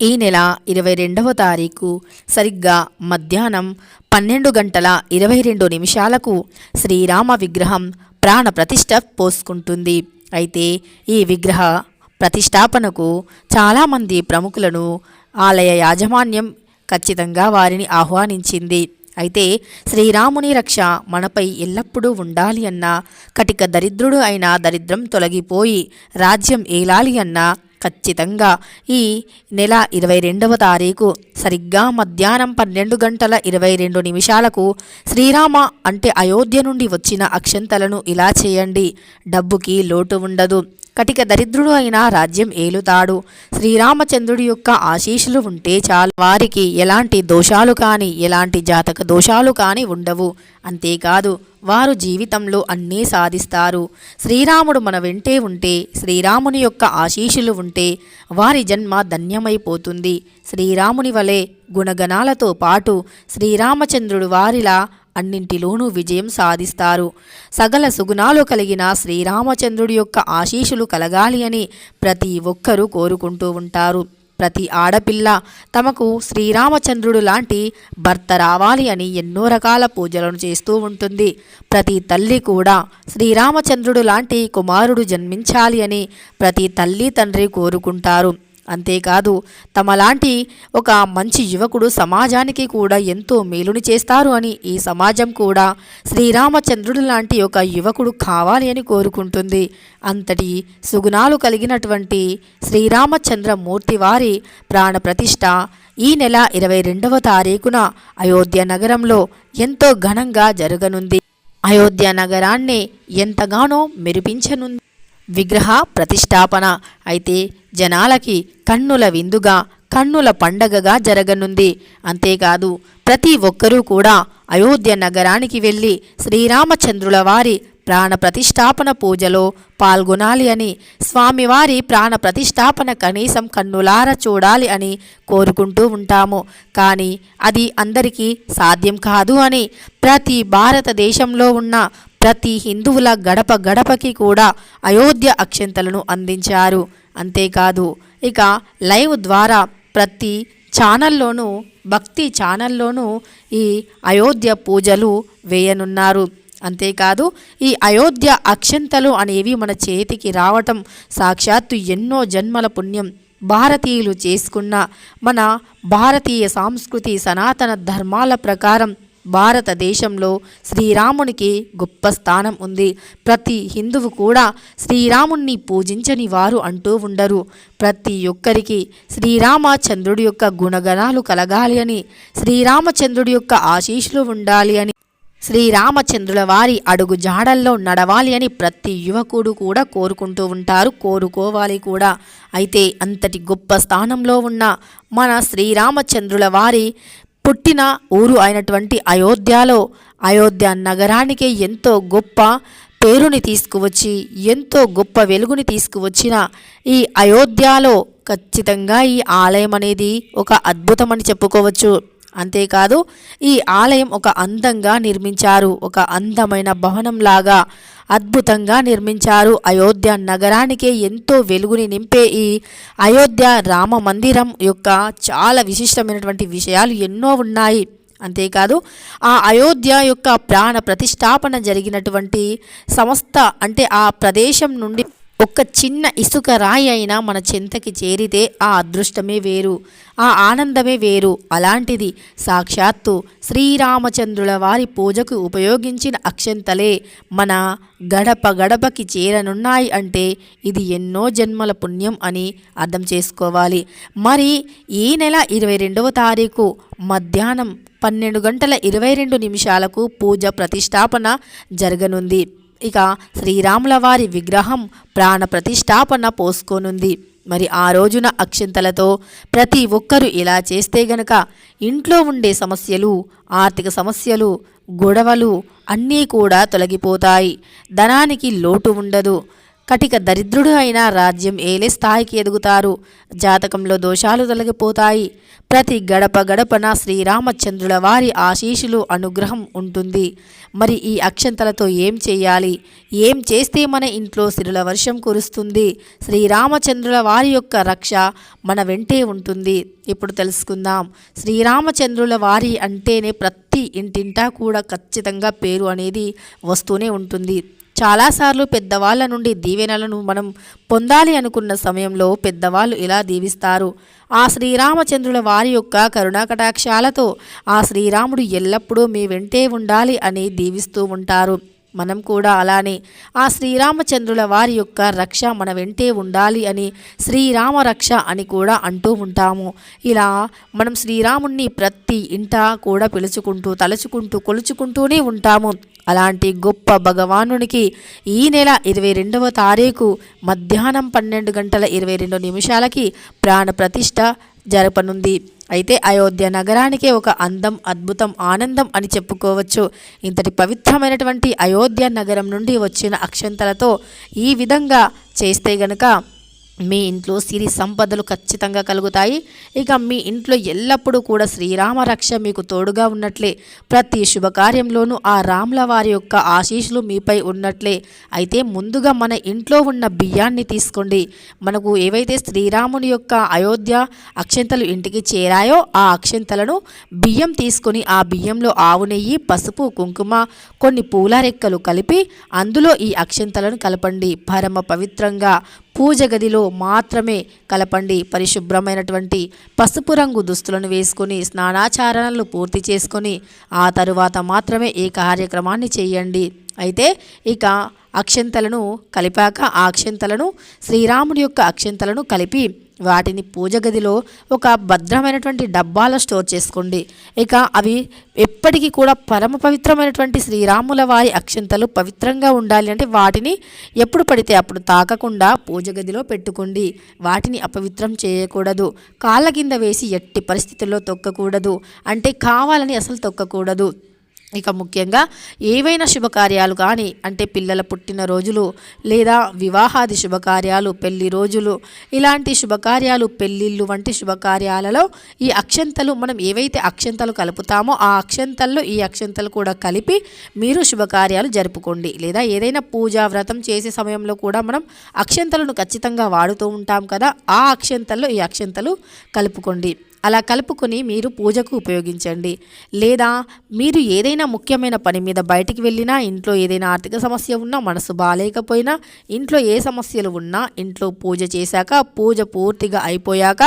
ఈ నెల ఇరవై రెండవ తారీఖు సరిగ్గా మధ్యాహ్నం పన్నెండు గంటల ఇరవై రెండు నిమిషాలకు శ్రీరామ విగ్రహం ప్రాణ ప్రతిష్ట పోసుకుంటుంది. అయితే ఈ విగ్రహ ప్రతిష్టాపనకు చాలామంది ప్రముఖులను ఆలయ యాజమాన్యం ఖచ్చితంగా వారిని ఆహ్వానించింది. అయితే శ్రీరాముని రక్ష మనపై ఎల్లప్పుడూ ఉండాలి అన్న కటిక దరిద్రుడు అయిన దరిద్రం తొలగిపోయి రాజ్యం ఏలాలి అన్న ఖచ్చితంగా. ఈ నెల ఇరవై రెండవ తారీఖు సరిగ్గా మధ్యాహ్నం పన్నెండు గంటల ఇరవై రెండు నిమిషాలకు శ్రీరామ అంటే అయోధ్య నుండి వచ్చిన అక్షంతలను ఇలా చేయండి. డబ్బుకి లోటు ఉండదు. కటిక దరిద్రుడు అయినా రాజ్యం ఏలుతాడు. శ్రీరామచంద్రుడి యొక్క ఆశీస్సులు ఉంటే చాలా. వారికి ఎలాంటి దోషాలు కానీ ఎలాంటి జాతక దోషాలు కానీ ఉండవు. అంతేకాదు వారు జీవితంలో అన్నీ సాధిస్తారు. శ్రీరాముడు మన వెంటే ఉంటే శ్రీరాముని యొక్క ఆశీస్సులు ఉంటే వారి జన్మ ధన్యమైపోతుంది. శ్రీరాముని వలె గుణగణాలతో పాటు శ్రీరామచంద్రుడు వారిలా అన్నింటిలోనూ విజయం సాధిస్తారు. సగల సుగుణాలు కలిగిన శ్రీరామచంద్రుడి యొక్క ఆశీషులు కలగాలి అని ప్రతి ఒక్కరూ కోరుకుంటూ ఉంటారు. ప్రతి ఆడపిల్ల తమకు శ్రీరామచంద్రుడు లాంటి భర్త రావాలి అని ఎన్నో రకాల పూజలను చేస్తూ ఉంటుంది. ప్రతి తల్లి కూడా శ్రీరామచంద్రుడు లాంటి కుమారుడు జన్మించాలి అని ప్రతి తల్లి తండ్రి కోరుకుంటారు. అంతేకాదు తమలాంటి ఒక మంచి యువకుడు సమాజానికి కూడా ఎంతో మేలుని చేస్తారు అని ఈ సమాజం కూడా శ్రీరామచంద్రుడు లాంటి ఒక యువకుడు కావాలి అని కోరుకుంటుంది. అంతటి సుగుణాలు కలిగినటువంటి శ్రీరామచంద్రమూర్తి వారి ప్రాణప్రతిష్ఠ ఈ నెల ఇరవై రెండవ తారీఖున అయోధ్య నగరంలో ఎంతో ఘనంగా జరగనుంది. అయోధ్య నగరాన్ని ఎంతగానో మెరిపించనుంది. విగ్రహ ప్రతిష్టాపన. అయితే జనాలకి కన్నుల విందుగా కన్నుల పండగగా జరగనుంది. అంతేకాదు ప్రతి ఒక్కరూ కూడా అయోధ్య నగరానికి వెళ్ళి శ్రీరామచంద్రుల వారి ప్రాణ ప్రతిష్టాపన పూజలో పాల్గొనాలి అని స్వామివారి ప్రాణ ప్రతిష్టాపన కనీసం కన్నులార చూడాలి అని కోరుకుంటూ ఉంటాము. కానీ అది అందరికీ సాధ్యం కాదు అని ప్రతి భారతదేశంలో ఉన్న ప్రతి హిందువుల గడప గడపకి కూడా అయోధ్య అక్షంతలను అందించారు. అంతేకాదు ఇక లైవ్ ద్వారా ప్రతి ఛానల్లోనూ భక్తి ఛానల్లోనూ ఈ అయోధ్య పూజలు వేయనున్నారు. అంతేకాదు ఈ అయోధ్య అక్షంతలు అనేవి మన చేతికి రావటం సాక్షాత్తు ఎన్నో జన్మల పుణ్యం. భారతీయులు చేసుకున్న మన భారతీయ సాంస్కృతి సనాతన ధర్మాల ప్రకారం భారతదేశంలో శ్రీరామునికి గొప్ప స్థానం ఉంది. ప్రతి హిందువు కూడా శ్రీరాముణ్ణి పూజించని వారు అంటూ ఉండరు. ప్రతి ఒక్కరికి శ్రీరామచంద్రుడి యొక్క గుణగణాలు కలగాలి అని శ్రీరామచంద్రుడి యొక్క ఆశీస్సులు ఉండాలి అని శ్రీరామచంద్రుల వారి అడుగు జాడల్లో నడవాలి అని ప్రతి యువకుడు కూడా కోరుకుంటూ ఉంటారు కోరుకోవాలి కూడా. అయితే అంతటి గొప్ప స్థానంలో ఉన్న మన శ్రీరామచంద్రుల వారి పుట్టిన ఊరు అయినటువంటి అయోధ్యలో అయోధ్య నగరానికే ఎంతో గొప్ప పేరుని తీసుకువచ్చి ఎంతో గొప్ప వెలుగుని తీసుకువచ్చిన ఈ అయోధ్యలో ఖచ్చితంగా ఈ ఆలయం అనేది ఒక అద్భుతమని చెప్పుకోవచ్చు. అంతేకాదు ఈ ఆలయం ఒక అందంగా నిర్మించారు ఒక అందమైన భవనంలాగా అద్భుతంగా నిర్మించారు. అయోధ్య నగరానికే ఎంతో వెలుగుని నింపే ఈ అయోధ్య రామ మందిరం యొక్క చాలా విశిష్టమైనటువంటి విషయాలు ఎన్నో ఉన్నాయి. అంతేకాదు ఆ అయోధ్య యొక్క ప్రాణ ప్రతిష్టాపన జరిగినటువంటి సంస్థ అంటే ఆ ప్రదేశం నుండి ఒక్క చిన్న ఇసుక రాయి అయినా మన చెంతకి చేరితే ఆ అదృష్టమే వేరు ఆ ఆనందమే వేరు. అలాంటిది సాక్షాత్తు శ్రీరామచంద్రుల వారి పూజకు ఉపయోగించిన అక్షంతలే మన గడప గడపకి చేరనున్నాయి అంటే ఇది ఎన్నో జన్మల పుణ్యం అని అర్థం చేసుకోవాలి. మరి ఈ నెల ఇరవై రెండవ తారీఖు మధ్యాహ్నం పన్నెండు గంటల ఇరవై రెండు నిమిషాలకు పూజ ప్రతిష్టాపన జరగనుంది. ఇక శ్రీరాముల వారి విగ్రహం ప్రాణ ప్రతిష్టాపన పోసుకోనుంది. మరి ఆ రోజున అక్షింతలతో ప్రతి ఒక్కరూ ఇలా చేస్తే గనక ఇంట్లో ఉండే సమస్యలు ఆర్థిక సమస్యలు గొడవలు అన్నీ కూడా తొలగిపోతాయి. ధనానికి లోటు ఉండదు. కటిక దరిద్రుడు అయిన రాజ్యం ఏలే స్థాయికి ఎదుగుతారు. జాతకంలో దోషాలు తొలగిపోతాయి. ప్రతి గడప గడపన శ్రీరామచంద్రుల వారి ఆశీషులు అనుగ్రహం ఉంటుంది. మరి ఈ అక్షంతలతో ఏం చేయాలి? ఏం చేస్తే మన ఇంట్లో సిరుల వర్షం కురుస్తుంది? శ్రీరామచంద్రుల వారి యొక్క రక్ష మన వెంటే ఉంటుంది. ఇప్పుడు తెలుసుకుందాం. శ్రీరామచంద్రుల వారి అంటేనే ప్రతి ఇంటింటా కూడా ఖచ్చితంగా పేరు అనేది వస్తూనే ఉంటుంది. చాలాసార్లు పెద్దవాళ్ళ నుండి దీవెనలను మనం పొందాలి అనుకున్న సమయంలో పెద్దవాళ్ళు ఇలా దీవిస్తారు. ఆ శ్రీరామచంద్రుల వారి యొక్క కరుణాకటాక్షాలతో ఆ శ్రీరాముడు ఎల్లప్పుడూ మీ వెంటే ఉండాలి అని దీవిస్తూ ఉంటారు. మనం కూడా అలానే ఆ శ్రీరామచంద్రుల వారి యొక్క రక్ష మన వెంటే ఉండాలి అని శ్రీరామ రక్ష అని కూడా అంటూ ఉంటాము. ఇలా మనం శ్రీరాముణ్ణి ప్రతి ఇంట కూడా పిలుచుకుంటూ తలుచుకుంటూ కొలుచుకుంటూనే ఉంటాము. అలాంటి గొప్ప భగవానునికి ఈ నెల ఇరవై రెండవ తారీఖు మధ్యాహ్నం పన్నెండు గంటల ఇరవై రెండు నిమిషాలకి ప్రాణ ప్రతిష్ట జరపనుంది. అయితే అయోధ్య నగరానికే ఒక అందం అద్భుతం ఆనందం అని చెప్పుకోవచ్చు. ఇంతటి పవిత్రమైనటువంటి అయోధ్య నగరం నుండి వచ్చిన అక్షంతలతో ఈ విధంగా చేస్తే గనక మీ ఇంట్లో సిరి సంపదలు ఖచ్చితంగా కలుగుతాయి. ఇక మీ ఇంట్లో ఎల్లప్పుడూ కూడా శ్రీరామ రక్ష మీకు తోడుగా ఉన్నట్లే. ప్రతి శుభకార్యంలోనూ ఆ రాముల వారి యొక్క ఆశీస్సులు మీపై ఉన్నట్లే. అయితే ముందుగా మన ఇంట్లో ఉన్న బియ్యాన్ని తీసుకోండి. మనకు ఏవైతే శ్రీరాముని యొక్క అయోధ్య అక్షంతలు ఇంటికి చేరాయో ఆ అక్షంతలను బియ్యం తీసుకొని ఆ బియ్యంలో ఆవు నెయ్యి పసుపు కుంకుమ కొన్ని పూల రెక్కలు కలిపి అందులో ఈ అక్షంతలను కలపండి. పరమ పవిత్రంగా పూజ గదిలో మాత్రమే కలపండి. పరిశుభ్రమైనటువంటి పసుపు రంగు దుస్తులను వేసుకొని స్నానాచారణలు పూర్తి చేసుకొని ఆ తరువాత మాత్రమే ఈ కార్యక్రమాన్ని చేయండి. అయితే ఇక అక్షంతలను కలిపాక ఆ అక్షంతలను శ్రీరాముడి యొక్క అక్షంతలను కలిపి వాటిని పూజ గదిలో ఒక భద్రమైనటువంటి డబ్బాలో స్టోర్ చేసుకోండి. ఇక అవి ఎప్పటికీ కూడా పరమ పవిత్రమైనటువంటి శ్రీరాముల వారి అక్షంతలు పవిత్రంగా ఉండాలి అంటే వాటిని ఎప్పుడు పడితే అప్పుడు తాకకుండా పూజ గదిలో పెట్టుకోండి. వాటిని అపవిత్రం చేయకూడదు. కాళ్ళ కింద వేసి ఎట్టి పరిస్థితుల్లో తొక్కకూడదు. అంటే కావాలని అసలు తొక్కకూడదు. ఇక ముఖ్యంగా ఏవైనా శుభకార్యాలు కానీ అంటే పిల్లల పుట్టినరోజులు లేదా వివాహాది శుభకార్యాలు పెళ్ళి రోజులు ఇలాంటి శుభకార్యాలు పెళ్ళిళ్ళు వంటి శుభకార్యాలలో ఈ అక్షంతలు మనం ఏవైతే అక్షంతలు కలుపుతామో ఆ అక్షంతల్లో ఈ అక్షంతలు కూడా కలిపి మీరు శుభకార్యాలు జరుపుకోండి. లేదా ఏదైనా పూజా వ్రతం చేసే సమయంలో కూడా మనం అక్షంతలను ఖచ్చితంగా వాడుతూ ఉంటాం కదా ఆ అక్షంతల్లో ఈ అక్షంతలు కలుపుకోండి. అలా కలుపుకొని మీరు పూజకు ఉపయోగించండి. లేదా మీరు ఏదైనా ముఖ్యమైన పని మీద బయటికి వెళ్ళినా ఇంట్లో ఏదైనా ఆర్థిక సమస్య ఉన్నా మనసు బాగాలేకపోయినా ఇంట్లో ఏ సమస్యలు ఉన్నా ఇంట్లో పూజ చేశాక పూజ పూర్తిగా అయిపోయాక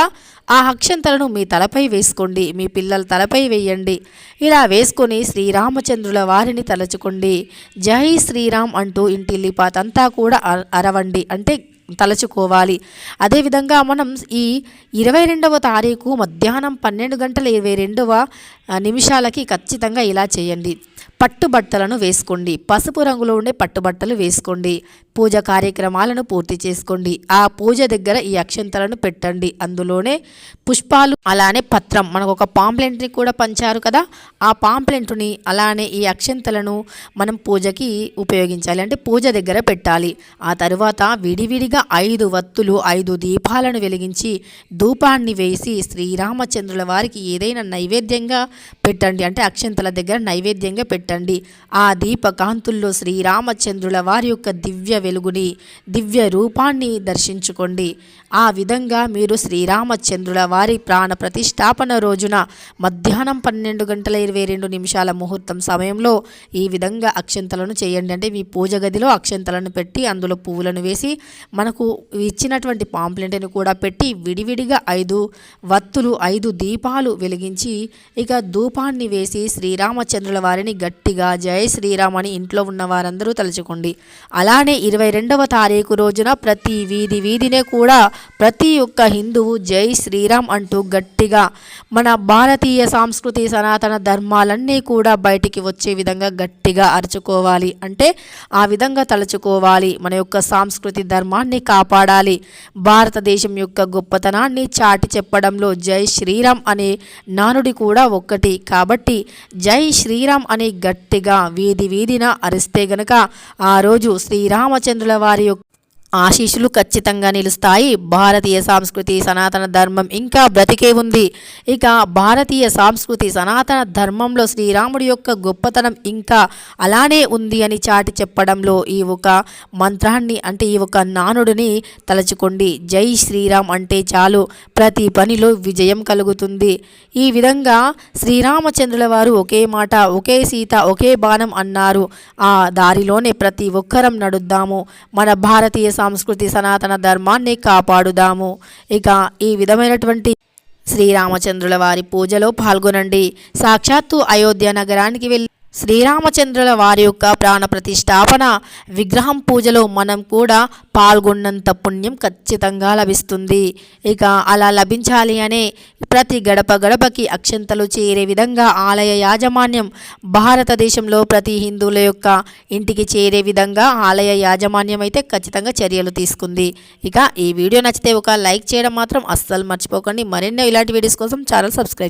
ఆ అక్షంతలను మీ తలపై వేసుకోండి. మీ పిల్లల తలపై వేయండి. ఇలా వేసుకొని శ్రీరామచంద్రుల వారిని తలచుకోండి. జై శ్రీరామ్ అంటూ ఇంటి లిపాతంతా కూడా అర- అరవండి. అంటే తలచుకోవాలి. అదేవిధంగా మనం ఈ ఇరవై రెండవ తారీఖు మధ్యాహ్నం పన్నెండు గంటల ఇరవై రెండవ నిమిషాలకి ఖచ్చితంగా ఇలా చేయండి. పట్టుబట్టలను వేసుకోండి. పసుపు రంగులో ఉండే పట్టుబట్టలు వేసుకోండి. పూజ కార్యక్రమాలను పూర్తి చేసుకోండి. ఆ పూజ దగ్గర ఈ అక్షంతలను పెట్టండి. అందులోనే పుష్పాలు అలానే పత్రం. మనకు ఒక పాంప్లెంట్ని కూడా పంచారు కదా? ఆ పాంప్లెంట్ని అలానే ఈ అక్షంతలను మనం పూజకి ఉపయోగించాలి. అంటే పూజ దగ్గర పెట్టాలి. ఆ తరువాత విడివిడిగా ఐదు వత్తులు ఐదు దీపాలను వెలిగించి ధూపాన్ని వేసి శ్రీరామచంద్రుల వారికి ఏదైనా నైవేద్యంగా పెట్టండి. అంటే అక్షంతల దగ్గర నైవేద్యంగా పెట్టండి ఆ దీపకాంతుల్లో శ్రీరామచంద్రుల వారి యొక్క దివ్య వెలుగుని దివ్య రూపాన్ని దర్శించుకోండి. ఆ విధంగా మీరు శ్రీరామచంద్రుల వారి ప్రాణ ప్రతిష్టాపన రోజున మధ్యాహ్నం పన్నెండు గంటల ఇరవై రెండు నిమిషాల ముహూర్తం సమయంలో ఈ విధంగా అక్షంతలను చేయండి. అంటే మీ పూజ గదిలో అక్షంతలను పెట్టి అందులో పువ్వులను వేసి మనకు ఇచ్చినటువంటి పాంప్లెంట్ని కూడా పెట్టి విడివిడిగా ఐదు వత్తులు ఐదు దీపాలు వెలిగించి ఇక ధూపాన్ని వేసి శ్రీరామచంద్రుల వారిని గట్టి గట్టిగా జై శ్రీరామ్ అని ఇంట్లో ఉన్న వారందరూ తలుచుకోండి. అలానే ఇరవై రెండవ తారీఖు రోజున ప్రతి వీధి వీధినే కూడా ప్రతి ఒక్క హిందువు జై శ్రీరామ్ అంటూ గట్టిగా మన భారతీయ సాంస్కృతి సనాతన ధర్మాలన్నీ కూడా బయటికి వచ్చే విధంగా గట్టిగా అరుచుకోవాలి. అంటే ఆ విధంగా తలుచుకోవాలి. మన యొక్క సాంస్కృతి ధర్మాన్ని కాపాడాలి. భారతదేశం యొక్క గొప్పతనాన్ని చాటి చెప్పడంలో జై శ్రీరామ్ అనే నానుడి కూడా ఒక్కటి. కాబట్టి జై శ్రీరామ్ అని గట్టిగా వీధి వీధిన అరిస్తే గనక ఆ రోజు శ్రీరామచంద్రుల వారి యొక్క ఆశీస్సులు ఖచ్చితంగా నిలుస్తాయి. భారతీయ సంస్కృతి సనాతన ధర్మం ఇంకా బ్రతికే ఉంది. ఇక భారతీయ సంస్కృతి సనాతన ధర్మంలో శ్రీరాముడి యొక్క గొప్పతనం ఇంకా అలానే ఉంది అని చాటి చెప్పడంలో ఈ ఒక మంత్రాన్ని అంటే ఈ ఒక నానుడిని తలచుకోండి. జై శ్రీరామ్ అంటే చాలు. ప్రతి పనిలో విజయం కలుగుతుంది. ఈ విధంగా శ్రీరామచంద్రుల వారు ఒకే మాట ఒకే సీత ఒకే బాణం అన్నారు. ఆ దారిలోనే ప్రతి ఒక్కరం నడుద్దాము. మన భారతీయ సంస్కృతి సనాతన ధర్మాన్ని కాపాడుదాము. ఇక ఈ విధమైనటువంటి శ్రీరామచంద్రుల వారి పూజలో పాల్గొనండి. సాక్షాత్తు అయోధ్య నగరానికి వెళ్ళి శ్రీరామచంద్రుల వారి యొక్క ప్రాణ ప్రతిష్టాపన విగ్రహం పూజలో మనం కూడా పాల్గొన్నంత పుణ్యం ఖచ్చితంగా లభిస్తుంది. ఇక అలా లభించాలి అనే ప్రతి గడప గడపకి అక్షంతలు చేరే విధంగా ఆలయ యాజమాన్యం భారతదేశంలో ప్రతి హిందువుల యొక్క ఇంటికి చేరే విధంగా ఆలయ యాజమాన్యం అయితే ఖచ్చితంగా చర్యలు తీసుకుంది. ఇక ఈ వీడియో నచ్చితే ఒక లైక్ చేయడం మాత్రం అస్సలు మర్చిపోకండి. మరెన్నో ఇలాంటి వీడియోస్ కోసం ఛానల్ సబ్స్క్రైబ్